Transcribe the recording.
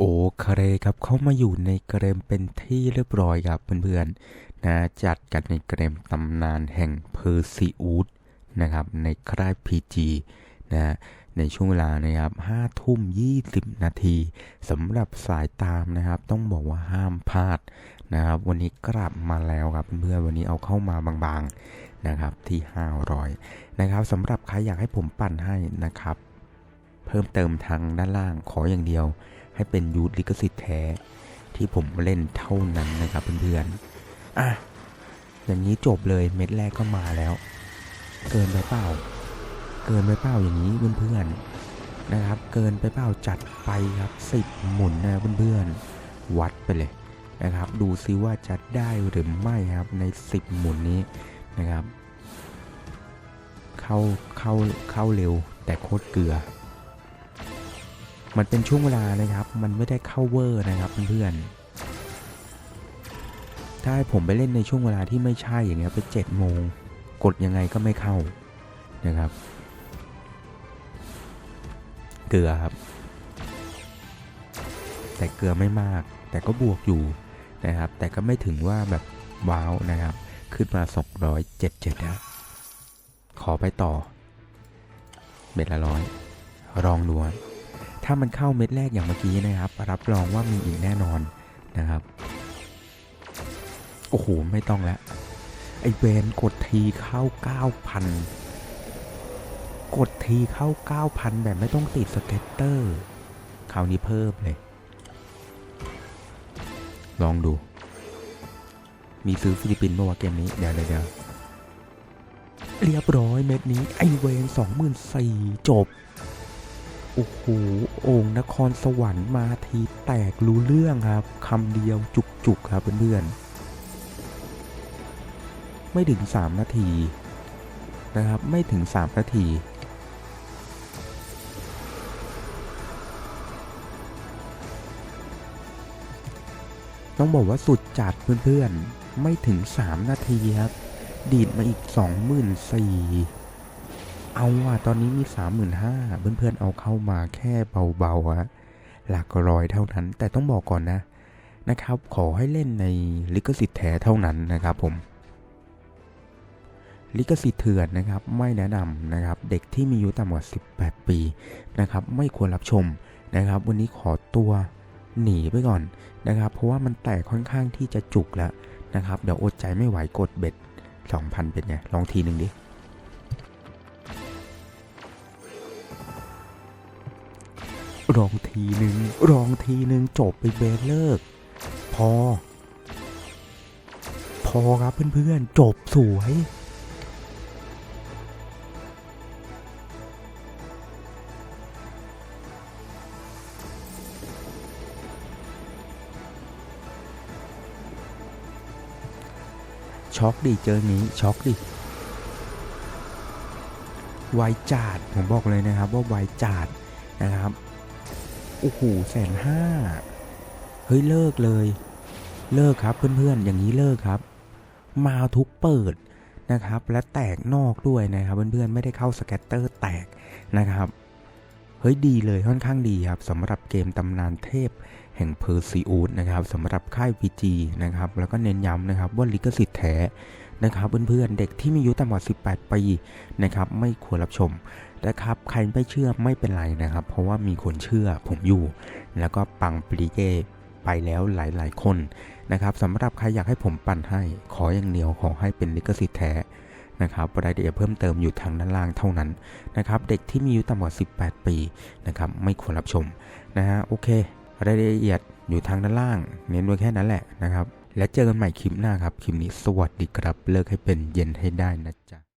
โอเคครับเข้ามาอยู่ในเกรมเป็นที่เรียบร้อยครับเพื่อนๆนะจัดกันในเกรมตำนานแห่งเพอร์ซิอูดนะครับในค่าย PG นะในช่วงเวลานะครับ5ทุ่ม 20 นาทีสำหรับสายตามนะครับ ต้องบอกว่าห้ามพลาดนะครับ วันนี้กลับมาแล้วครับเพื่อนๆวันนี้เอาเข้ามาบางๆนะครับที่ 500 นะครับสำหรับใครอยากให้ผมปั่นให้นะครับ เพิ่มเติมทางด้านล่างขออย่างเดียว ให้เป็นยูทลิขสิทธิ์แท้ที่ผมเล่นเท่านั้นนะครับเพื่อนๆอะอย่างนี้จบเลยเม็ดแรกก็มาแล้ว เกินไปเปล่า เกินไปเปล่าอย่างนี้เพื่อนๆนะครับ เกินไปเปล่าจัดไปครับสิบหมุนนะเพื่อนๆวัดไปเลยนะครับ ดูซิว่าจะได้หรือไม่ครับในสิบหมุนนี้นะครับ เข้าเข้าเข้าเร็วแต่โคตรเกลือ มันเป็นช่วงเวลานะครับ มันไม่ได้เข้าเวอร์นะครับเพื่อนๆถ้าให้ผมไปเล่นในช่วงเวลาที่ไม่ใช่อย่างเงี้ยไปเจ็ดโมงกดยังไงก็ไม่เข้านะครับเกลือครับ แต่เกลือไม่มาก แต่ก็บวกอยู่นะครับ แต่ก็ไม่ถึงว่าแบบว้าวนะครับ ขึ้นมา 277แล้วขอไปต่อเบ็ดละร้อยลองดู ถ้ามันเข้าเม็ดแรกอย่างเมื่อกี้นะครับ รับรองว่ามีอีกแน่นอนนะครับ โอ้โห ไม่ต้องแล้ว ไอเวนกดทีเข้า 9,000 กดทีเข้า 9,000 แบบไม่ต้องติดสเก็ตเตอร์คราวนี้เพิ่มเลย ลองดู มีซื้อฟิลิปปินส์เมื่อวาเกมนี้เดี๋ยวเดี๋ยวเดี๋ยวเรียบร้อยเม็ดนี้ ไอเวน24,000จบ โอ้โหโอ่งนครสวรรค์มาทีแตกรู้เรื่องครับคำเดียวจุกๆครับเพื่อนๆไม่ถึง 3 นาทีนะครับไม่ถึง 3 นาทีต้องบอกว่าสุดจัดเพื่อนๆ ไม่ถึง 3 นาทีครับ ดีดมาอีก 24,000 เอาอะตอนนี้มี 35,000เพื่อนๆเอาเข้ามาแค่เบาๆฮะหลักร้อยเท่านั้น แต่ต้องบอกก่อนนะนะครับ ขอให้เล่นในลิขสิทธิ์แท้เท่านั้นนะครับผม ลิขสิทธิ์เถื่อนนะครับ ไม่แนะนำนะครับ เด็กที่มีอายุต่ำกว่า 18 ปีนะครับ ไม่ควรรับชมนะครับ วันนี้ขอตัวหนีไปก่อนนะครับ เพราะว่ามันแตกค่อนข้างที่จะจุกแล้วนะครับ เดี๋ยวอดใจไม่ไหวกดเบ็ด 2,000 เป็นไง ลองทีหนึ่งดิ ลองทีหนึ่งลองทีหนึ่งจบไปเบสเลิก พอ พอครับเพื่อนๆ จบสวยช็อกดิเจอนี้ช็อกดิไวจาดผมบอกเลยนะครับว่าไวจาดนะครับ โอ้โหแสนห้าเฮ้ยเลิกเลย เลิกครับเพื่อนๆอย่างนี้เลิกครับ มาทุกเปิดนะครับ และแตกนอกด้วยนะครับ เพื่อนๆไม่ได้เข้าสแกตเตอร์แตกนะครับเฮ้ยดีเลยค่อนข้างดีครับสำหรับเกมตำนานเทพแห่งเพอร์ซิอูดนะครับสำหรับค่าย PG นะครับแล้วก็เน้นย้ำนะครับว่าลิขสิทธิ์แท้ นะครับเพื่อนๆเด็กที่มีอายุต่ำกว่า 18 ปีนะครับไม่ควรรับชมนะครับใครไม่เชื่อไม่เป็นไรนะครับ เพราะว่ามีคนเชื่อผมอยู่ แล้วก็ปังปรีเกไปแล้วหลายๆ คนนะครับสำหรับใครอยากให้ผมปั่นให้ ขออย่างเดียวขอให้เป็นลิขสิทธิ์แท้นะครับรายละเอียดเพิ่มเติมอยู่ทางด้านล่างเท่านั้นนะครับเด็กที่มีอายุต่ำกว่า 18 ปีนะครับไม่ควรรับชมนะฮะโอเค รายละเอียดอยู่ทางด้านล่าง เน้นไว้แค่นั้นแหละนะครับ และเจอกันใหม่คลิปหน้าครับ คลิปนี้สวัสดีครับ เลิกให้เป็นเย็นให้ได้นะจ๊ะ